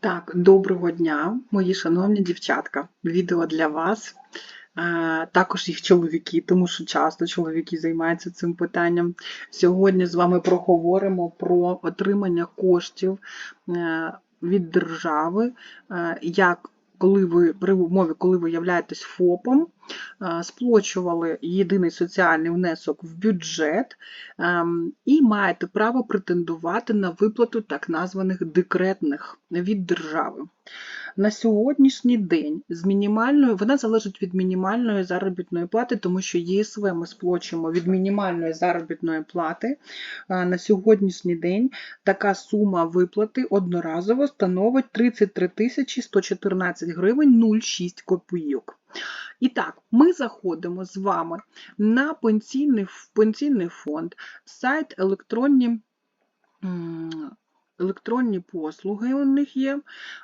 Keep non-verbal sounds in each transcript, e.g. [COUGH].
Так, доброго дня, мої шановні дівчатка. Відео для вас. Е, Також їх чоловіки, тому що часто чоловіки займаються цим питанням. Сьогодні з вами проговоримо про отримання коштів е, від держави, е, як коли ви при умові, коли ви являєтесь ФОПом, е, сплачували єдиний соціальний внесок в бюджет ем, і маєте право претендувати на виплату так названих декретних від держави. На сьогоднішній день з мінімальною, вона залежить від мінімальної заробітної плати, тому що ЄСВ ми сплачуємо від мінімальної заробітної плати. На сьогоднішній день така сума виплати одноразово становить 33 тисячі 114 гривень 06 копійок. І так, ми заходимо з вами на пенсійний, пенсійний фонд, сайт електронні. Електронні послуги у них є,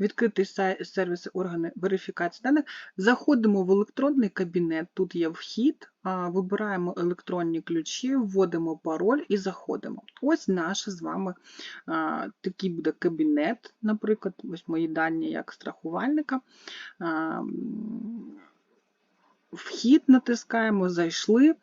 відкритий сервіс органи верифікації даних. Заходимо в електронний кабінет, тут є вхід, вибираємо електронні ключі, вводимо пароль і заходимо. Ось наш з вами такий буде кабінет, наприклад, ось мої дані як страхувальника. Вхід натискаємо, зайшли.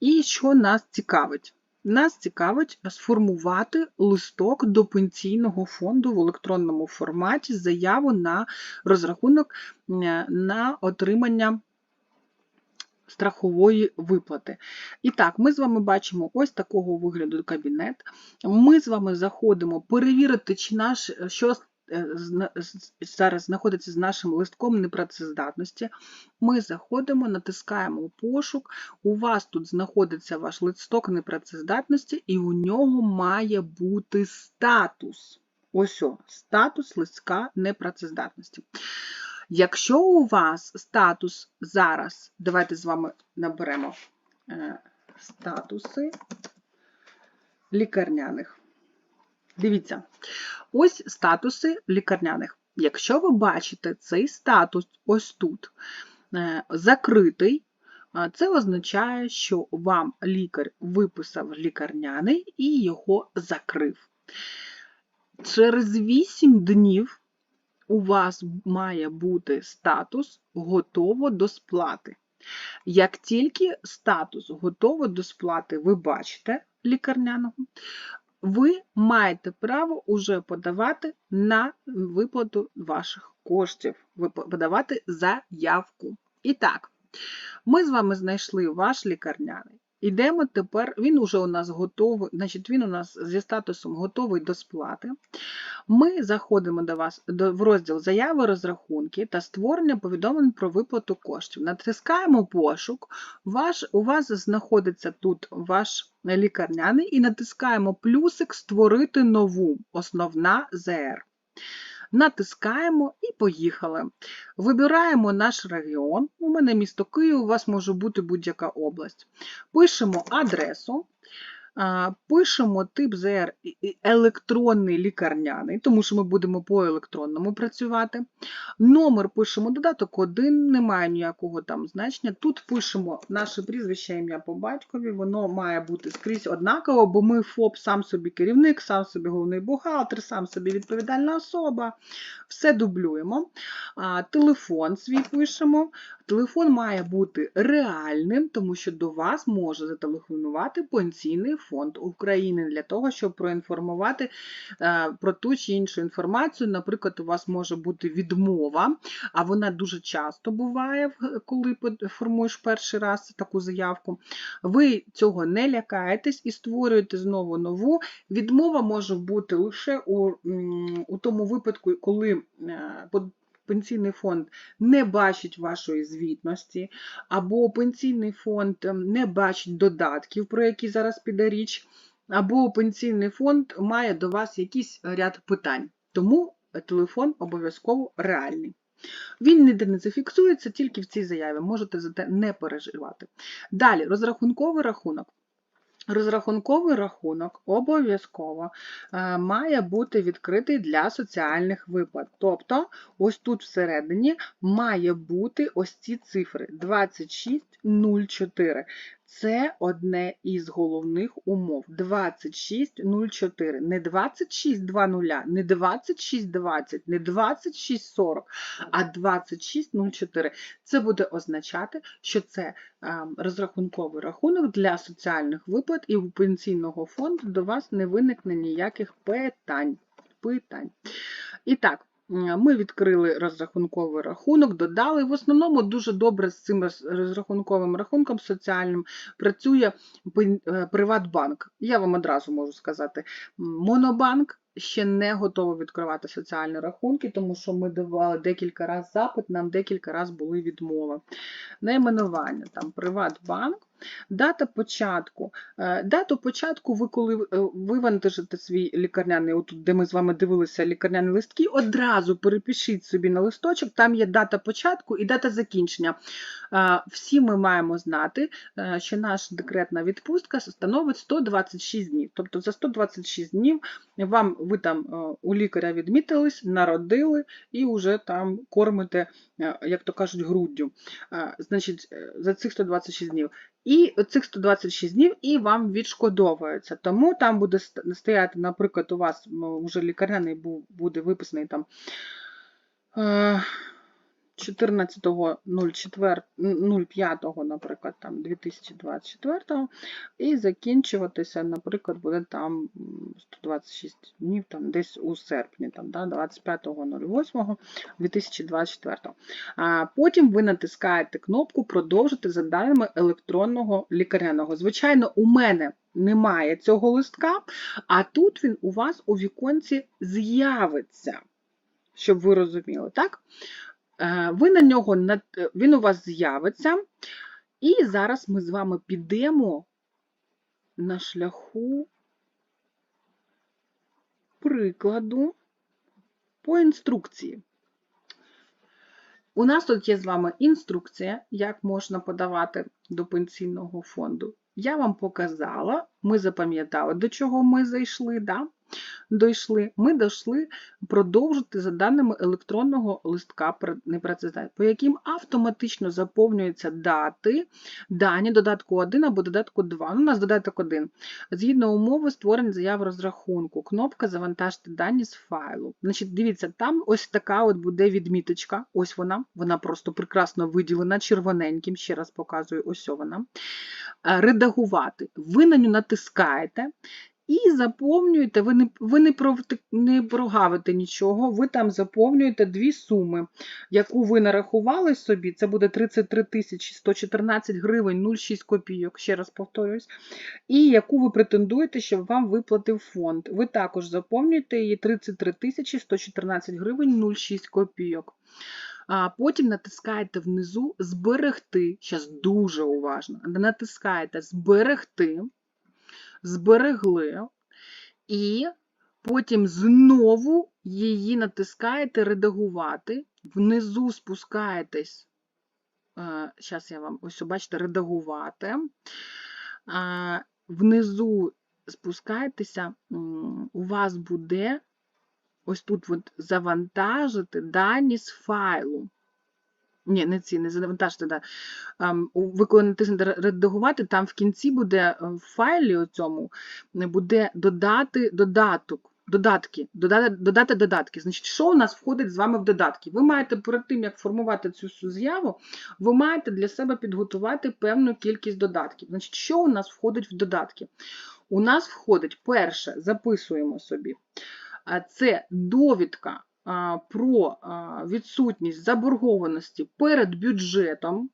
І що нас цікавить? Нас цікавить сформувати листок до пенсійного фонду в електронному форматі заяву на розрахунок на отримання страхової виплати. І так, ми з вами бачимо ось такого вигляду кабінет. Ми з вами заходимо перевірити, чи наш що зараз знаходиться з нашим листком непрацездатності. Ми заходимо, натискаємо пошук. У вас тут знаходиться ваш листок непрацездатності, і у нього має бути статус. Ось о, статус листка непрацездатності. Якщо у вас статус зараз, давайте з вами наберемо е, статуси лікарняних. Дивіться, ось статуси лікарняних. Якщо ви бачите цей статус ось тут е, закритий, це означає, що вам лікар виписав лікарняний і його закрив. Через 8 днів у вас має бути статус готово до сплати. Як тільки статус готово до сплати ви бачите лікарняного, ви маєте право уже подавати на виплату ваших коштів, подавати заявку. І так, ми з вами знайшли ваш лікарняний. Ідемо тепер, він уже у нас готовий, значить він у нас зі статусом готовий до сплати. Ми заходимо до вас до, в розділ заяви розрахунки та створення повідомлень про виплату коштів. Натискаємо пошук, ваш, у вас знаходиться тут ваш лікарняний і натискаємо плюсик Створити нову основна ЗР. Натискаємо і поїхали. Вибираємо наш регіон. У мене місто Київ, у вас може бути будь-яка область. Пишемо адресу. Пишемо тип ЗР електронний лікарняний, тому що ми будемо по електронному працювати. Номер пишемо додаток 1, немає ніякого там значення. Тут пишемо наше прізвище, ім'я по батькові, воно має бути скрізь однаково, бо ми ФОП сам собі керівник, сам собі головний бухгалтер, сам собі відповідальна особа. Все дублюємо. Телефон свій пишемо. Телефон має бути реальним, тому що до вас може зателефонувати Пенсійний фонд України для того, щоб проінформувати е, про ту чи іншу інформацію. Наприклад, у вас може бути відмова, а вона дуже часто буває, коли формуєш перший раз таку заявку. Ви цього не лякаєтесь і створюєте знову нову. Відмова може бути лише у, у тому випадку, коли е, пенсійний фонд не бачить вашої звітності, або пенсійний фонд ем, не бачить додатків, про які зараз піде річ, або пенсійний фонд має до вас якийсь ряд питань. Тому телефон обов'язково реальний. Він ніде не зафіксується, тільки в цій заяві. Можете за те не переживати. Далі, розрахунковий рахунок. Розрахунковий рахунок обов'язково е, має бути відкритий для соціальних виплат. Тобто, ось тут всередині має бути ось ці цифри 2604. Це одне із головних умов. 26.04. Не 26.00, не 26.20, не 26.40, а 26.04. Це буде означати, що це а, розрахунковий рахунок для соціальних виплат і у пенсійного фонду до вас не виникне ніяких питань. питань. І так, ми відкрили розрахунковий рахунок, додали. В основному дуже добре з цим розрахунковим рахунком соціальним працює е, Приватбанк. Я вам одразу можу сказати, Монобанк ще не готовий відкривати соціальні рахунки, тому що ми давали декілька разів запит, нам декілька разів були відмови. Найменування там Приватбанк. Дата початку. Е, дату початку, ви коли е, вивантажите свій лікарняний, отут, де ми з вами дивилися лікарняні листки, одразу перепишіть собі на листочок, там є дата початку і дата закінчення. Е, всі ми маємо знати, що наша декретна відпустка становить 126 днів. Тобто за 126 днів вам ви там у лікаря відмітились, народили і вже там кормите, як то кажуть, груддю. Значить, за цих 126 днів. І цих 126 днів і вам відшкодовується. Тому там буде стояти, наприклад, у вас вже лікарняний буде виписаний там. Е, 14.05, наприклад, там 2024 і закінчуватися, наприклад, буде там 126 днів, там десь у серпні, там, да, 25.08.2024. А потім ви натискаєте кнопку Продовжити за даними електронного лікарняного. Звичайно, у мене немає цього листка, а тут він у вас у віконці з'явиться. Щоб ви розуміли, так? Е, ви на нього, він у вас з'явиться, і зараз ми з вами підемо на шляху прикладу по інструкції. У нас тут є з вами інструкція, як можна подавати до пенсійного фонду. Я вам показала, ми запам'ятали, до чого ми зайшли. Да? Дійшли, ми дійшли продовжити за даними електронного листка непрацездатності, по яким автоматично заповнюються дати, дані додатку 1 або додатку 2. Ну, у нас додаток 1. Згідно умови, створення заяви розрахунку. Кнопка Завантажити дані з файлу. Значить, Дивіться, там ось така от буде відміточка. Ось вона, вона просто прекрасно виділена червоненьким, ще раз показую, ось вона. Е, редагувати. Ви на нього натискаєте. І заповнюєте, ви не ви не, не прогавите нічого, ви там заповнюєте дві суми, яку ви нарахували собі, це буде 33 114 гривень 06 копійок, ще раз повторюсь, і яку ви претендуєте, щоб вам виплатив фонд. Ви також заповнюєте її 33 114 гривень 06 копійок. А Потім натискаєте внизу Зберегти. Зараз дуже уважно. Натискаєте Зберегти зберегли, і потім знову її натискаєте редагувати, внизу спускаєтесь, зараз я вам ось бачите, редагувати, внизу спускаєтеся, у вас буде ось тут от завантажити дані з файлу. Ні, не ці, не завантажте, да. Ви коли натиснете редагувати, там в кінці буде е, в файлі цьому буде додати додаток. Додатки, додати, додати додатки. Значить, що у нас входить з вами в додатки? Ви маєте перед тим, як формувати цю з'яву, ви маєте для себе підготувати певну кількість додатків. Значить, що у нас входить в додатки? У нас входить перше, записуємо собі, це довідка про відсутність заборгованості перед бюджетом.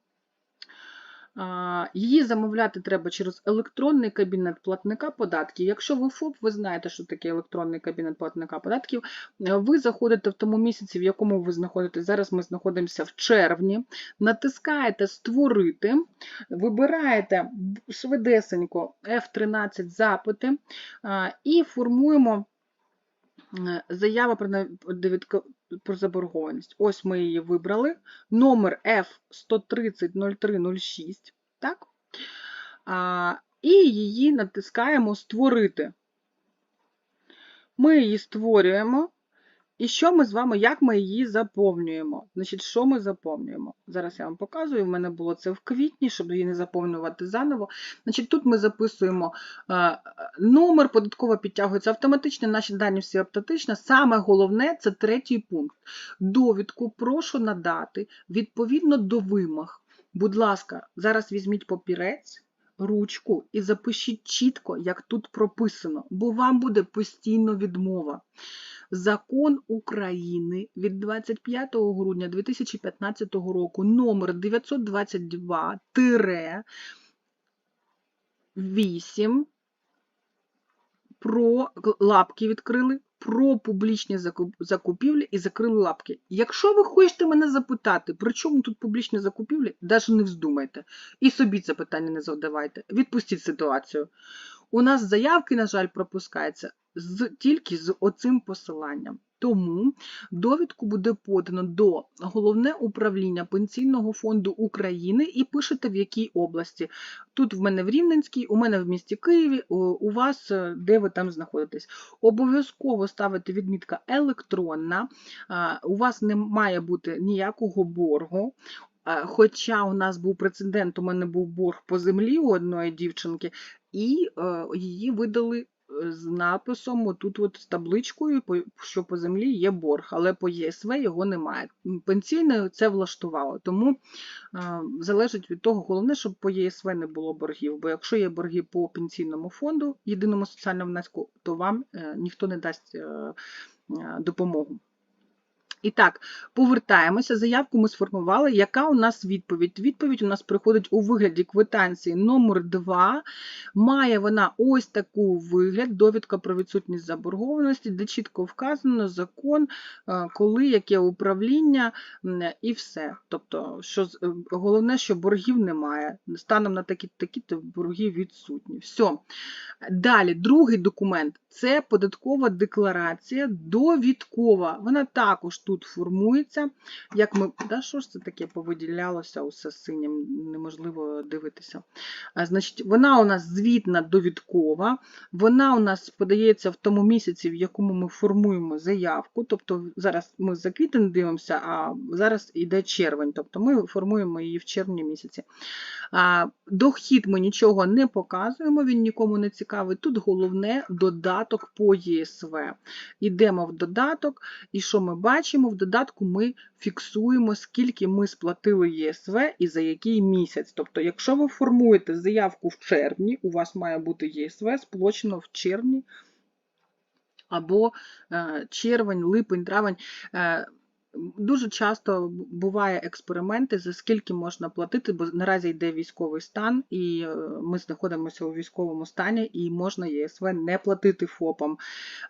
Її замовляти треба через електронний кабінет платника податків. Якщо ви ФОП, ви знаєте, що таке електронний кабінет платника податків. Ви заходите в тому місяці, в якому ви знаходитесь. Зараз ми знаходимося в червні, натискаєте Створити, вибираєте швидесенько F13 запити і формуємо Е, заява про про заборгованість. Ось ми її вибрали. Номер F1300306. Так? А, І її натискаємо Створити. Ми її створюємо І що ми з вами, як ми її заповнюємо? Значить, що ми заповнюємо? Зараз я вам показую, в мене було це в квітні, щоб її не заповнювати заново. Значить, тут ми записуємо е, номер, податково підтягується автоматично, наші дані всі автоматично. Саме головне це третій пункт. Довідку прошу надати відповідно до вимог. Будь ласка, зараз візьміть папірець, ручку і запишіть чітко, як тут прописано, бо вам буде постійно відмова. Закон України від 25 грудня 2015 року номер 922 8 про лапки відкрили, про публічні закупівлі і закрили лапки. Якщо ви хочете мене запитати, при чому тут публічні закупівлі, навіть не вздумайте. І собі це питання не задавайте. Відпустіть ситуацію. У нас заявки, на жаль, пропускаються з, тільки з оцим посиланням. Тому довідку буде подано до Головне управління Пенсійного фонду України і пишете в якій області. Тут в мене в Рівненській, у мене в місті Києві, у- вас е, де ви там знаходитесь. Обов'язково ставити відмітка електронна, у вас не має бути ніякого боргу. Хоча у нас був прецедент, у мене був борг по землі у одної дівчинки, і е, її видали з написом, отут от з табличкою, що по землі є борг, але по ЄСВ його немає. Пенсійне це влаштувало, тому е, залежить від того, головне, щоб по ЄСВ не було боргів. Бо якщо є борги по пенсійному фонду, єдиному соціальному внеску, то вам е, ніхто не дасть е, допомогу. І так, повертаємося. Заявку ми сформували. Яка у нас відповідь? Відповідь у нас приходить у вигляді квитанції номер 2 Має вона ось таку вигляд, довідка про відсутність заборгованості, де чітко вказано закон, е, коли, яке управління і все. Тобто, що е, головне, що боргів немає. Станом на такі такі то борги відсутні. Все. Далі, другий документ це податкова декларація довідкова. Вона також тут формується. Як ми, да, що ж це таке повиділялося усе синім, неможливо дивитися. А, Значить, вона у нас звітна довідкова, вона у нас подається в тому місяці, в якому ми формуємо заявку. Тобто зараз ми за квітень дивимося, а зараз йде червень, тобто ми формуємо її в червні місяці. А, Дохід ми нічого не показуємо, він нікому не цікавий. Тут головне додаток по ЄСВ. Йдемо в додаток, і що ми бачимо? В додатку ми фіксуємо, скільки ми сплатили ЄСВ і за який місяць. Тобто, якщо ви формуєте заявку в червні, у вас має бути ЄСВ сплачено в червні або е, червень, липень, травень. Дуже часто буває експерименти, за скільки можна платити, бо наразі йде військовий стан, і е, ми знаходимося у військовому стані, і можна ЄСВ не платити ФОПам.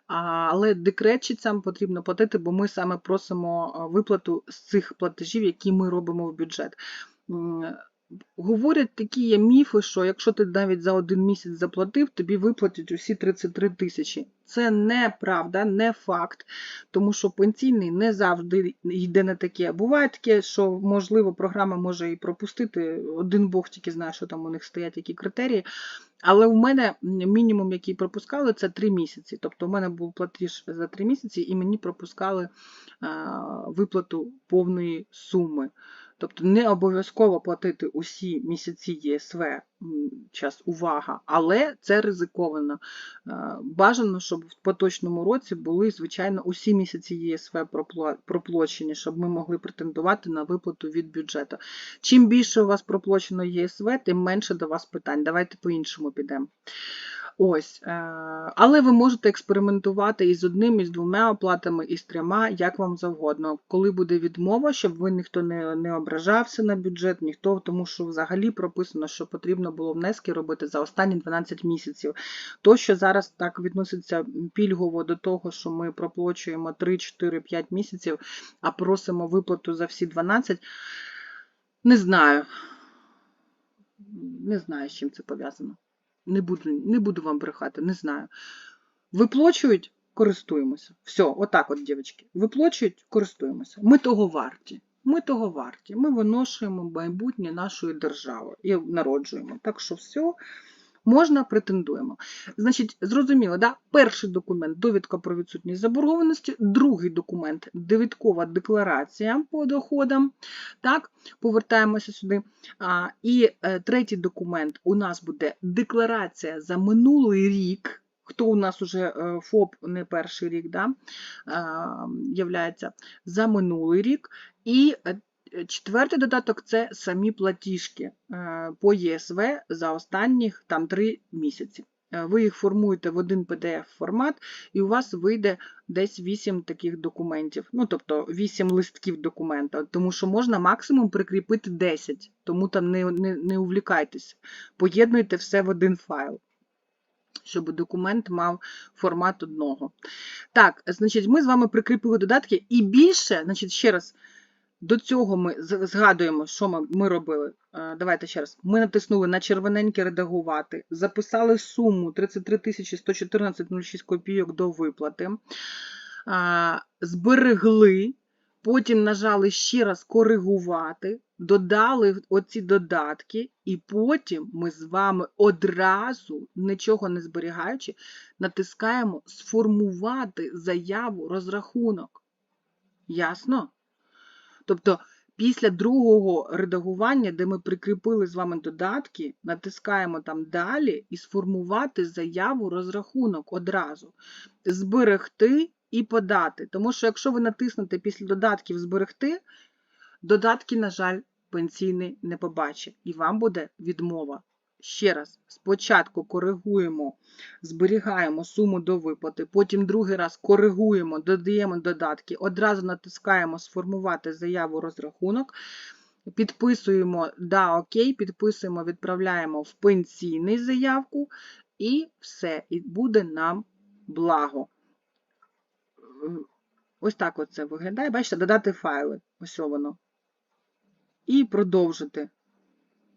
Але декретчицям потрібно платити, бо ми саме просимо е, виплату з цих платежів, які ми робимо в бюджет. Говорять такі є міфи, що якщо ти навіть за один місяць заплатив, тобі виплатять усі 33 тисячі. Це неправда, не факт, тому що пенсійний не завжди йде на таке. Буває таке, що можливо програма може і пропустити. Один Бог тільки знає, що там у них стоять які критерії. Але в мене мінімум, який пропускали, це 3 місяці. Тобто, у мене був платіж за 3 місяці, і мені пропускали виплату повної суми. Тобто не обов'язково платити усі місяці ЄСВ, час увага, але це ризиковано. Е, Бажано, щоб в поточному році були, звичайно, усі місяці ЄСВ проплачені, щоб ми могли претендувати на виплату від бюджету. Чим більше у вас проплачено ЄСВ, тим менше до вас питань. Давайте по-іншому підемо. Ось, е, але ви можете експериментувати із одним, із двома оплатами, із трьома, як вам завгодно. Коли буде відмова, щоб ви ніхто не, не ображався на бюджет, ніхто, тому що взагалі прописано, що потрібно було внески робити за останні 12 місяців. То, що зараз так відноситься пільгово до того, що ми проплачуємо 3, 4, 5 місяців, а просимо виплату за всі 12, не знаю. Не знаю, з чим це пов'язано. Не буду, не буду вам брехати, не знаю. Виплочують, користуємося. Все, отак от, дівчатки. Виплочують, користуємося. Ми того варті. Ми того варті. Ми виношуємо майбутнє нашої держави і народжуємо. Так що все, Можна претендуємо. Значить, зрозуміло, да? перший документ довідка про відсутність заборгованості, другий документ довідкова декларація по доходам. Так, повертаємося сюди. А, І е, третій документ у нас буде декларація за минулий рік. Хто у нас уже е, ФОП не перший рік, да, являється за минулий рік. І е, четвертий додаток це самі платіжки е, по ЄСВ за останніх там три місяці. Е, Ви їх формуєте в один PDF-формат, і у вас вийде десь 8 таких документів, ну тобто 8 листків документа, тому що можна максимум прикріпити 10, тому там не, не, не увлікайтеся. Поєднуйте все в один файл щоб документ мав формат одного. Так, значить, ми з вами прикріпили додатки, і більше, значить, ще раз, до цього ми згадуємо, що ми, ми робили. Е, Давайте ще раз. Ми натиснули на червоненьке редагувати, записали суму 33 114,06 копійок до виплати, зберегли, потім нажали ще раз коригувати, додали оці додатки, і потім ми з вами одразу, нічого не зберігаючи, натискаємо сформувати заяву розрахунок. Ясно? Тобто, після другого редагування, де ми прикріпили з вами додатки, натискаємо там далі і сформувати заяву розрахунок одразу. Зберегти і подати. Тому що, якщо ви натиснете після додатків зберегти, додатки, на жаль, пенсійний не побачить, і вам буде відмова. Ще раз, спочатку коригуємо, зберігаємо суму до виплати, потім другий раз коригуємо, додаємо додатки, одразу натискаємо сформувати заяву розрахунок, підписуємо да, окей, підписуємо, відправляємо в пенсійний заявку, і все, і буде нам благо. Ось так оце виглядає. Бачите, додати файли. Ось воно. І продовжити.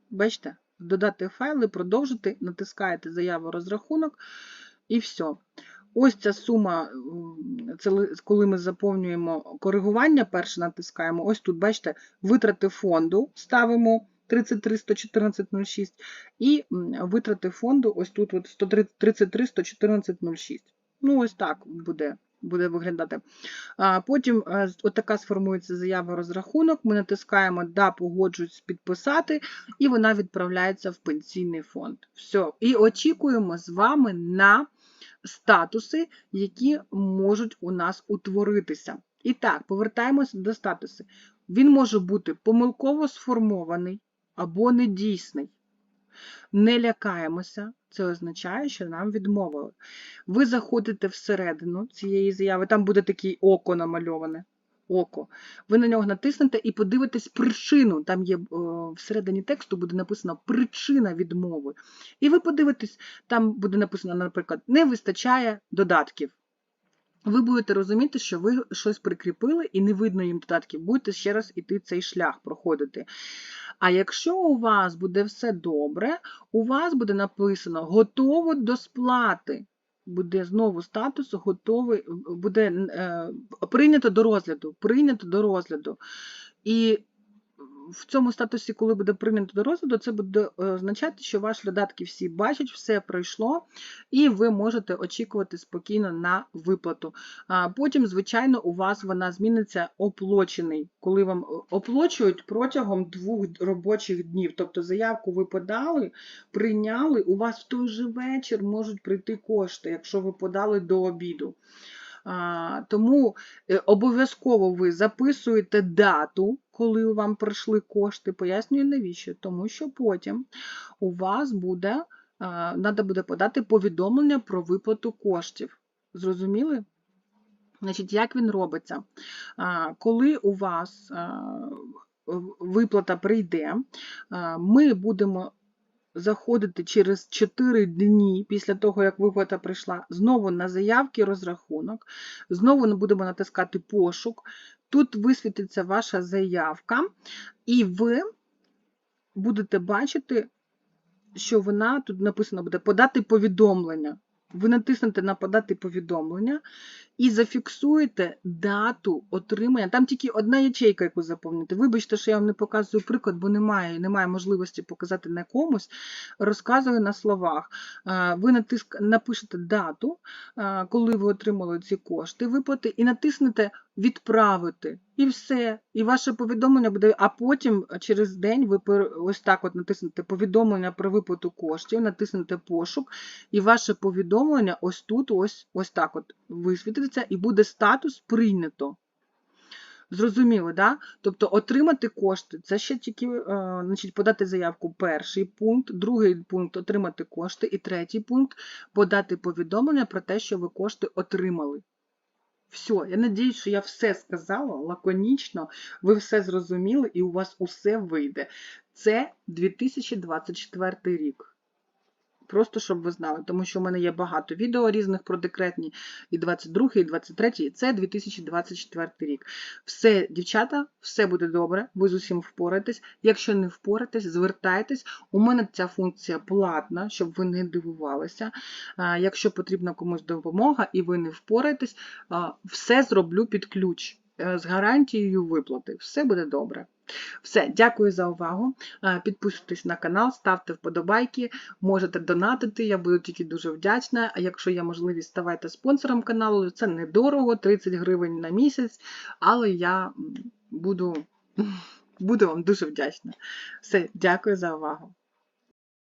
Бачите? Додати файли, продовжити, натискаєте заяву розрахунок і все. Ось ця сума, це коли ми заповнюємо коригування, перше натискаємо. Ось тут, бачите, витрати фонду ставимо 33 114,06 і витрати фонду ось тут от 33 114,06. Ну, ось так буде буде виглядати. Потім отака сформується заява розрахунок, ми натискаємо Да, погоджуюсь підписати, і вона відправляється в пенсійний фонд. Все. І очікуємо з вами на статуси, які можуть у нас утворитися. І так, повертаємося до статусу. Він може бути помилково сформований або недійсний. Не лякаємося, це означає, що нам відмовили. Ви заходите всередину цієї заяви, там буде таке око намальоване. Око. Ви на нього натиснете і подивитесь причину. Там є всередині тексту буде написано причина відмови. І ви подивитесь, там буде написано, наприклад, не вистачає додатків. Ви будете розуміти, що ви щось прикріпили і не видно їм додатків, будете ще раз іти цей шлях проходити. А якщо у вас буде все добре, у вас буде написано готово до сплати. Буде знову статус готовий, буде е, прийнято до розгляду. Прийнято до розгляду. І в цьому статусі, коли буде прийнято до розгляду, це буде означати, що ваші додатки всі бачать, все пройшло, і ви можете очікувати спокійно на виплату. Потім, звичайно, у вас вона зміниться оплочений, коли вам оплачують протягом двох робочих днів. Тобто заявку ви подали, прийняли, у вас в той же вечір можуть прийти кошти, якщо ви подали до обіду. Тому е, обов'язково ви записуєте дату, коли вам прийшли кошти. Пояснюю, навіщо? Тому що потім у вас буде, треба буде подати повідомлення про виплату коштів. Зрозуміли? Значить, Як він робиться? Коли у вас виплата прийде, ми будемо заходити через 4 дні після того, як виплата прийшла, знову на заявки розрахунок, знову ми будемо натискати пошук. Тут висвітиться ваша заявка, і ви будете бачити, що вона тут написано буде подати повідомлення. Ви натиснете на подати повідомлення, і зафіксуєте дату отримання. Там тільки одна ячейка, яку заповнити. Вибачте, що я вам не показую приклад, бо немає, немає можливості показати на комусь. Розказую на словах. Е, Ви натиск, напишете дату, е, коли ви отримали ці кошти, виплати, і натиснете відправити. І все. І ваше повідомлення буде. А потім через день ви ось так от натиснете повідомлення про виплату коштів, натиснете пошук, і ваше повідомлення ось тут, ось, ось так от висвітиться, і буде статус прийнято. Зрозуміло, да? Тобто отримати кошти це ще тільки е, значить, подати заявку перший пункт, другий пункт отримати кошти, і третій пункт подати повідомлення про те, що ви кошти отримали. Все, я надіюсь, що я все сказала лаконічно, ви все зрозуміли і у вас усе вийде. Це 2024 рік. Просто щоб ви знали, тому що в мене є багато відео різних про декретні, і 22, і 23, і це 2024 рік. Все, дівчата, все буде добре, ви з усім впораєтесь. Якщо не впораєтесь, звертайтесь. У мене ця функція платна, щоб ви не дивувалися. Якщо потрібна комусь допомога і ви не впораєтесь, все зроблю під ключ е, з гарантією виплати. Все буде добре. Все, дякую за увагу. Е, Підписуйтесь на канал, ставте вподобайки, можете донатити, я буду тільки дуже вдячна. А якщо є можливість, ставайте спонсором каналу. Це недорого, 30 гривень на місяць, але я буду, [LAUGHS] буду вам дуже вдячна. Все, дякую за увагу.